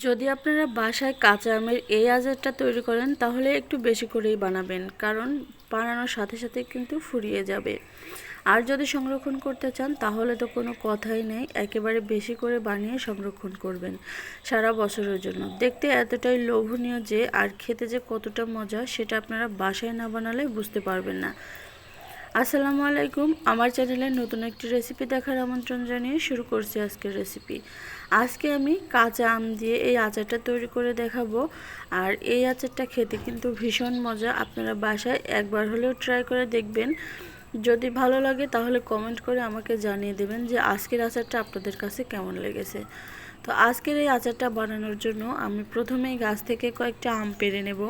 যদি আপনারা বাসায় কাঁচা আমের এই আচারটা তৈরি করেন, তাহলে একটু বেশি করেই বানাবেন, কারণ বানানোর সাথে সাথে কিন্তু ফুরিয়ে যাবে। আর যদি সংরক্ষণ করতে চান, তাহলে তো কোনো কথাই নেই, একেবারে বেশি করে বানিয়ে সংরক্ষণ করবেন সারা বছরের জন্য। দেখতে এতটাই লোভনীয় যে, আর খেতে যে কতটা মজা, সেটা আপনারা বাসায় না বানালে বুঝতে পারবেন না। আসসালামু আলাইকুম। আমার চ্যানেলে নতুন একটি রেসিপি দেখার আমন্ত্রণ জানিয়ে শুরু করছি আজকের রেসিপি আজকে আমি কাঁচা আম দিয়ে এই আচারটা তৈরি করে দেখাবো। আর এই আচারটা খেতে কিন্তু ভীষণ মজা। আপনারা বাসায় একবার হলেও ট্রাই করে দেখবেন। যদি ভালো লাগে তাহলে কমেন্ট করে আমাকে জানিয়ে দেবেন যে আজকের আচারটা আপনাদের কাছে কেমন লেগেছে। তো আজকের এই আচারটা বানানোর জন্য আমি প্রথমেই গাছ থেকে কয়েকটা আম পেরে নেব।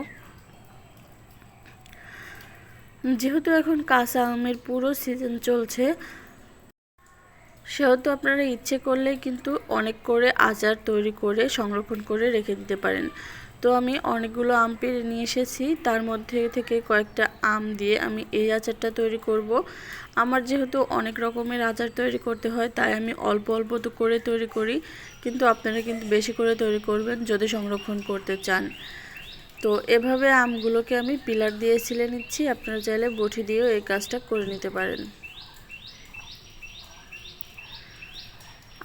যেহেতু এখন কাঁচা আমের পুরো সিজন চলছে, সেহেতু আপনারা ইচ্ছে করলেই কিন্তু অনেক করে আচার তৈরি করে সংরক্ষণ করে রেখে দিতে পারেন। তো আমি অনেকগুলো আম পেরে নিয়ে এসেছি, তার মধ্যে থেকে কয়েকটা আম দিয়ে আমি এই আচারটা তৈরি করব। আমার যেহেতু অনেক রকমের আচার তৈরি করতে হয়, তাই আমি অল্প অল্প তো করে তৈরি করি, কিন্তু আপনারা কিন্তু বেশি করে তৈরি করবেন যদি সংরক্ষণ করতে চান। তো এভাবে আমগুলোকে আমি পিলার দিয়ে ছিলে নিচ্ছি। আপনারা চাইলে বটি দিয়েও এই কাজটা করে নিতে পারেন।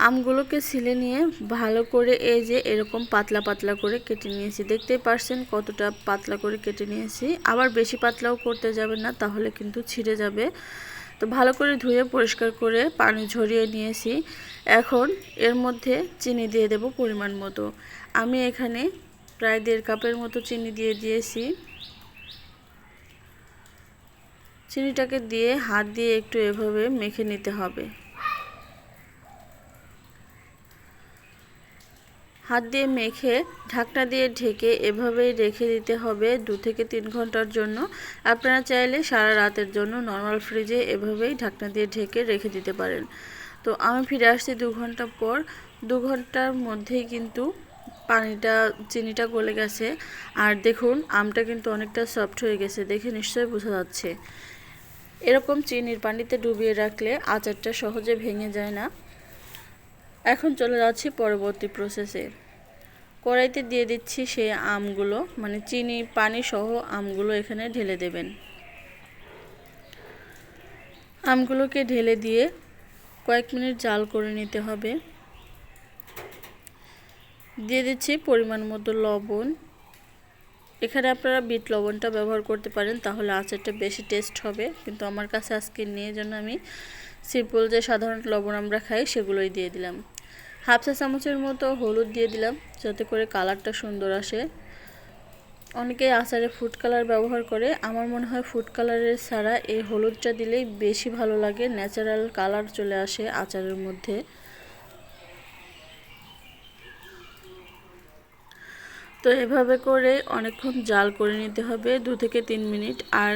আমগুলোকে ছিলে নিয়ে ভালো করে এই যে এরকম পাতলা পাতলা করে কেটে নিয়েছি। দেখতেই পারছেন কতটা পাতলা করে কেটে নিয়েছি। আবার বেশি পাতলাও করতে যাবেন না, তাহলে কিন্তু ছিঁড়ে যাবে। তো ভালো করে ধুয়ে পরিষ্কার করে পানি ঝরিয়ে নিয়েছি। এখন এর মধ্যে চিনি দিয়ে দেব পরিমাণ মতো। আমি এখানে প্রায় দেড় কাপের মতো চিনি দিয়ে দিয়েছি। চিনিটাকে দিয়ে হাত দিয়ে একটু এভাবে মেখে নিতে হবে। হাত দিয়ে মেখে ঢাকনা দিয়ে ঢেকে এভাবেই রেখে দিতে হবে দু থেকে তিন ঘণ্টার জন্য। আপনারা চাইলে সারা রাতের জন্য নর্মাল ফ্রিজে এভাবেই ঢাকনা দিয়ে ঢেকে রেখে দিতে পারেন। তো আমি ফিরে আসছি দু ঘণ্টা পর। দু ঘণ্টার মধ্যেই কিন্তু পানিটা, চিনিটা গলে গেছে। আর দেখুন, আমটা কিন্তু অনেকটা সফট হয়ে গেছে। দেখে নিশ্চয়ই বোঝা যাচ্ছে। এরকম চিনির পানিতে ডুবিয়ে রাখলে আচারটা সহজে ভেঙে যায় না। এখন চলে যাচ্ছি পরবর্তী প্রসেসে কড়াইতে দিয়ে দিচ্ছি সেই আমগুলো মানে চিনি, পানি সহ আমগুলো এখানে ঢেলে দেবেন। আমগুলোকে ঢেলে দিয়ে কয়েক মিনিট জাল করে নিতে হবে। দিয়ে দিচ্ছি পরিমাণ মতো লবণ। এখানে আপনারা বিট লবণটা ব্যবহার করতে পারেন, তাহলে আচারটা বেশি টেস্ট হবে। কিন্তু আমার কাছে আজকে নিয়ে জন্য আমি সিম্পল যে সাধারণ লবণ আমরা খাই, সেগুলোই দিয়ে দিলাম। হাফ চা চামচের মতো হলুদ দিয়ে দিলাম, যাতে করে কালারটা সুন্দর আসে। অনেকেই আচারে ফুড কালার ব্যবহার করে, আমার মনে হয় ফুড কালারের ছাড়া এই হলুদটা দিলেই বেশি ভালো লাগে ন্যাচারাল কালার চলে আসে আচারের মধ্যে। তো এভাবে করে অনেকক্ষণ জাল করে নিতে হবে দু থেকে তিন মিনিট আর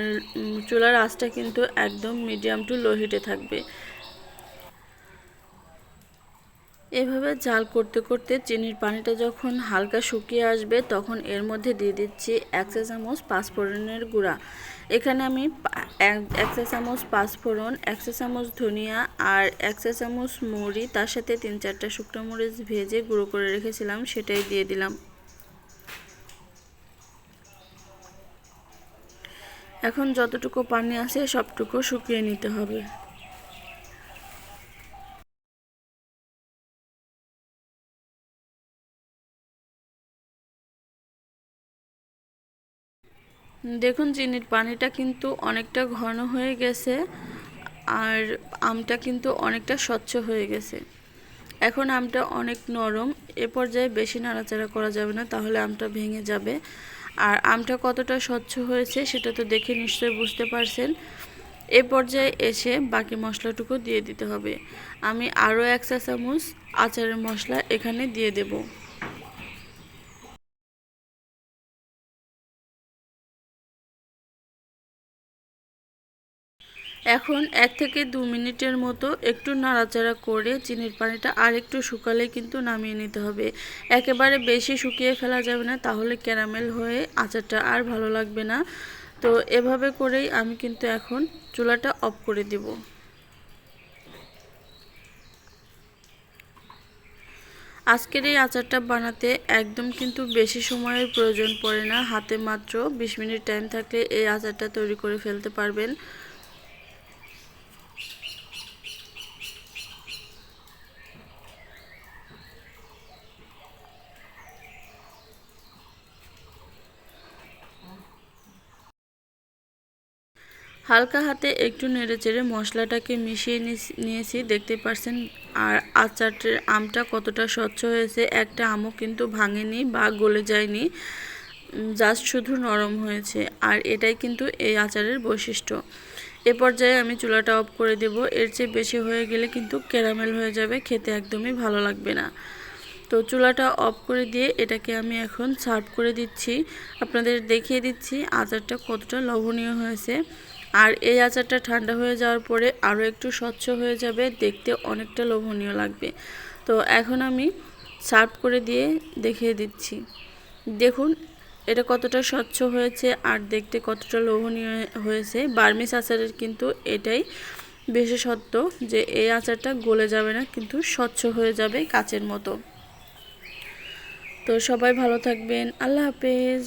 চুলার আঁচটা কিন্তু একদম মিডিয়াম টু লো হিটে থাকবে। এভাবে জাল করতে করতে চিনির পানিটা যখন হালকা শুকিয়ে আসবে তখন এর মধ্যে দিয়ে দিচ্ছি এক চা চামচ পাঁচফোড়নের গুঁড়া। এখানে আমি এক চা চামচ পাঁচফোড়ন, এক চা চামচ ধনিয়া আর এক চা চামচ মুড়ি তার সাথে তিন চারটা শুকনো মরিচ ভেজে গুঁড়ো করে রেখেছিলাম, সেটাই দিয়ে দিলাম। এখন যতটুকু পানি আছে, সবটুকু শুকিয়ে নিতে হবে। দেখুন, চিনির পানিটা কিন্তু অনেকটা ঘন হয়ে গেছে, আর আমটা কিন্তু অনেকটা স্বচ্ছ হয়ে গেছে। এখন আমটা অনেক নরম, এ পর্যায়ে বেশি নাড়াচাড়া করা যাবে না, তাহলে আমটা ভেঙে যাবে। আর আমটা কতটা স্বচ্ছ হয়েছে সেটা তো দেখে নিশ্চয়ই বুঝতে পারছেন। এ পর্যায়ে এসে বাকি মশলাটুকু দিয়ে দিতে হবে। আমি আরও এক চা চামচ আচারের মশলা এখানে দিয়ে দেবো। এখন এক থেকে দু মিনিটের মতো একটু নাড়াচাড়া করে চিনির পানিটা আর একটু শুকালে কিন্তু নামিয়ে নিতে হবে। একেবারে বেশি শুকিয়ে ফেলা যাবে না, তাহলে ক্যারামেল হয়ে আচারটা আর ভালো লাগবে না। তো এভাবে করেই আমি কিন্তু এখন চুলাটা অফ করে দিব। আজকের এই আচারটা বানাতে একদম কিন্তু বেশি সময়ের প্রয়োজন পড়ে না। হাতে মাত্র বিশ মিনিট টাইম থাকলে এই আচারটা তৈরি করে ফেলতে পারবেন। হালকা হাতে একটু নেড়েচেড়ে মশলাটাকে মিশিয়ে নিয়েছি, দেখতে পারছেন? আর আচারটির আমটা কতটা স্বচ্ছ হয়েছে, একটা আমও কিন্তু ভাঙেনি বা গলে যায়নি জাস্ট শুধু নরম হয়েছে। আর এটাই কিন্তু এই আচারের বৈশিষ্ট্য। এ পর্যায়ে আমি চুলাটা অফ করে দেব। এর চেয়ে বেশি হয়ে গেলে কিন্তু ক্যারামেল হয়ে যাবে, খেতে একদমই ভালো লাগবে না। তো চুলাটা অফ করে দিয়ে এটাকে আমি এখন সার্ভ করে দিচ্ছি। আপনাদের দেখিয়ে দিচ্ছি আচারটা কতটা লোভনীয় হয়েছে। আর এই আচারটা ঠান্ডা হয়ে যাওয়ার পরে আরও একটু স্বচ্ছ হয়ে যাবে, দেখতে অনেকটা লোভনীয় লাগবে। তো এখন আমি সার্ভ করে দিয়ে দেখিয়ে দিচ্ছি। দেখুন, এটা কতটা স্বচ্ছ হয়েছে আর দেখতে কতটা লোভনীয় হয়েছে। বার্মিস আচারের কিন্তু এটাই বিশেষত্ব যে এই আচারটা গলে যাবে না, কিন্তু স্বচ্ছ হয়ে যাবে কাচের মতো। তো সবাই ভালো থাকবেন। আল্লাহ হাফেজ।